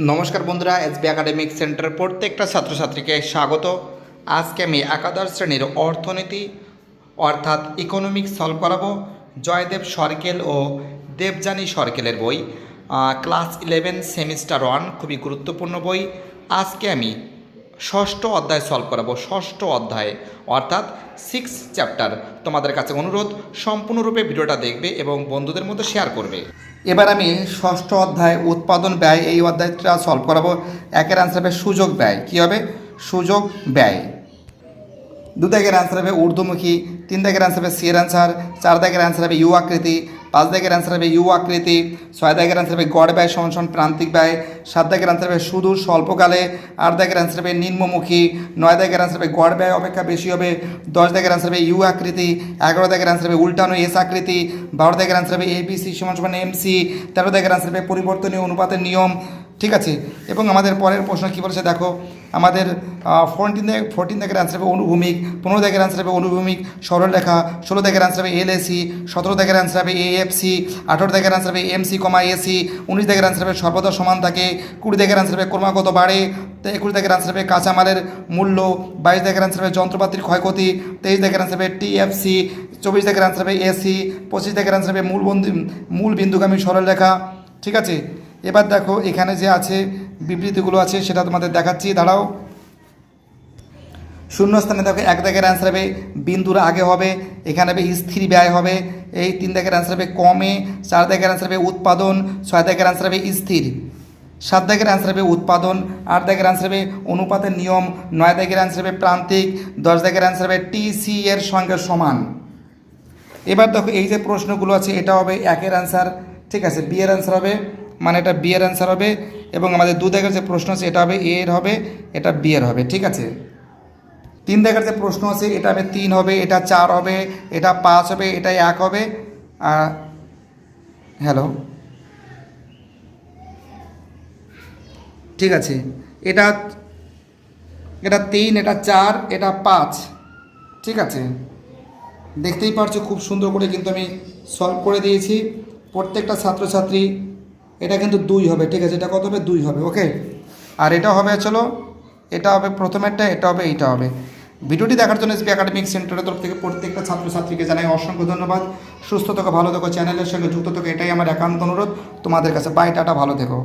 নমস্কার বন্ধুরা SB academic centre প্রত্যেকটা ছাত্রছাত্রীকে স্বাগত। আজকে আমি একাদশ শ্রেণির অর্থনীতি, অর্থাৎ ইকোনমিক সলভ করাবো। জয়দেব সরকেল ও দেবযানী সরকেলের বই। ক্লাস ইলেভেন সেমিস্টার ওয়ান খুবই গুরুত্বপূর্ণ বই। আজকে আমি ষষ্ঠ অধ্যায় সলভ করাবো। ষষ্ঠ অধ্যায়, অর্থাৎ সিক্স চ্যাপ্টার তোমাদের কাছে অনুরোধ, সম্পূর্ণরূপে ভিডিওটা দেখবে এবং বন্ধুদের মধ্যে শেয়ার করবে। এবার আমি ষষ্ঠ অধ্যায়, উৎপাদন ব্যয়, এই অধ্যায়টা সলভ করাবো। একের আনসার হবে সুযোগ ব্যয়। কী হবে? সুযোগ ব্যয়। দু দাগের অ্যান্সার হবে ঊর্ধ্বমুখী তিন দাগের অ্যান্সার হবে সিয়ের অ্যান্সার চার দাগের অ্যান্সার হবে ইউ আকৃতি পাঁচ দাগের অ্যান্সার হবে ইউ আকৃতি, ছয় দাগের অ্যান্সার হবে গড় ব্যয় সমান প্রান্তিক ব্যয়, সাত দাগের অ্যান্সার হবে সুদূর স্বল্পকালে, আট দাগের অ্যান্সার হবে নিম্নমুখী, নয় দাগের অ্যান্সার হবে গড় ব্যয় অপেক্ষা বেশি হবে, দশ দাগের অ্যান্সার হবে ইউ আকৃতি, এগারো দাগের অ্যান্সার হবে উল্টানো এস আকৃতি, বারো দাগের অ্যান্সার হবে এবিসি সমান সমান এমসি তেরো দাগের অ্যান্সার হবে পরিবর্তনীয় অনুপাতের নিয়ম, ঠিক আছে? এবং আমাদের পরের প্রশ্ন কী বলেছে দেখো আমাদের ফোরটিন ফোরটিন থেকে অ্যান্সার হবে অনুভূমিক পনেরো থেকে অ্যান্সার হবে অনুভূমিক সরলরেখা ষোলো থেকে অ্যান্সার হবে এল এসি সতেরো থেকে অ্যান্সার হবে এ এফ সি আঠেরো থেকে অ্যান্সার হবে এম সি কমা এসি উনিশ থেকে অ্যান্সার হবে সর্বদা সমান থাকে কুড়ি থেকে অ্যান্সার হবে ক্রমাগত বাড়ে একুশ থেকে অ্যান্সার হবে কাঁচামালের মূল্য বাইশ থেকে অ্যান্সার হবে যন্ত্রপাতির ক্ষয়ক্ষতি তেইশ থেকে অ্যান্সার হবে টিএফসি চব্বিশ থেকে অ্যান্সার হবে এসি পঁচিশ থেকে অ্যান্সার হবে মূল মূল বিন্দুগামী সরলরেখা ঠিক আছে এবার দেখো এখানে যে আছে বিবৃতিগুলো আছে, সেটা তোমাদের দেখাচ্ছি। দাঁড়াও। শূন্যস্থানে দেখো, এক দাগের অ্যান্সার হবে বিন্দুর আগে হবে, এখানে হবে স্থির ব্যয় হবে, এই তিন দাগের অ্যান্সার হবে কমে, চার দাগের অ্যান্সার হবে উৎপাদন, ছয় দাগের অ্যান্সার হবে স্থির, সাত দাগের অ্যান্সার হবে উৎপাদন, আট দাগের অ্যান্সার হবে অনুপাতের নিয়ম, নয় দাগের অ্যান্সার হবে প্রান্তিক, দশ দাগের অ্যান্সার হবে টিসি এর সঙ্গে সমান। এবার দেখো, এই যে প্রশ্নগুলো আছে, এটা হবে একের অ্যান্সার ঠিক আছে বি এর অ্যান্সার হবে। মানে এটা বি এর অ্যান্সার হবে এবং আমাদের দু দাগের যে প্রশ্ন আছে, এটা হবে এ এর হবে, এটা বি এর হবে, ঠিক আছে? তিন দাগের যে প্রশ্ন আছে, এটা হবে তিন হবে, এটা চার হবে, এটা পাঁচ হবে, এটা এক হবে, আর হ্যালো ঠিক আছে, এটা এটা তিন, এটা চার, এটা পাঁচ, ঠিক আছে? দেখতেই পারছ, খুব সুন্দর করে কিন্তু আমি সলভ করে দিয়েছি। প্রত্যেকটা ছাত্রছাত্রী এটা কিন্তু দুই হবে, ঠিক আছে? এটা কত হবে? দুই হবে ওকে আর এটা হবে, চলো, এটা হবে প্রথমেরটা, এটা হবে, এইটা হবে। ভিডিওটি দেখার জন্য এসবি একাডেমিক সেন্টারের তরফ থেকে প্রত্যেকটা ছাত্রছাত্রীকে জানাই অসংখ্য ধন্যবাদ। সুস্থ থেকো, ভালো থেকো, চ্যানেলের সঙ্গে যুক্ত থেকো, এটাই আমার একান্ত অনুরোধ। তোমাদের কাছে বাই টাটা, ভালো থেকো।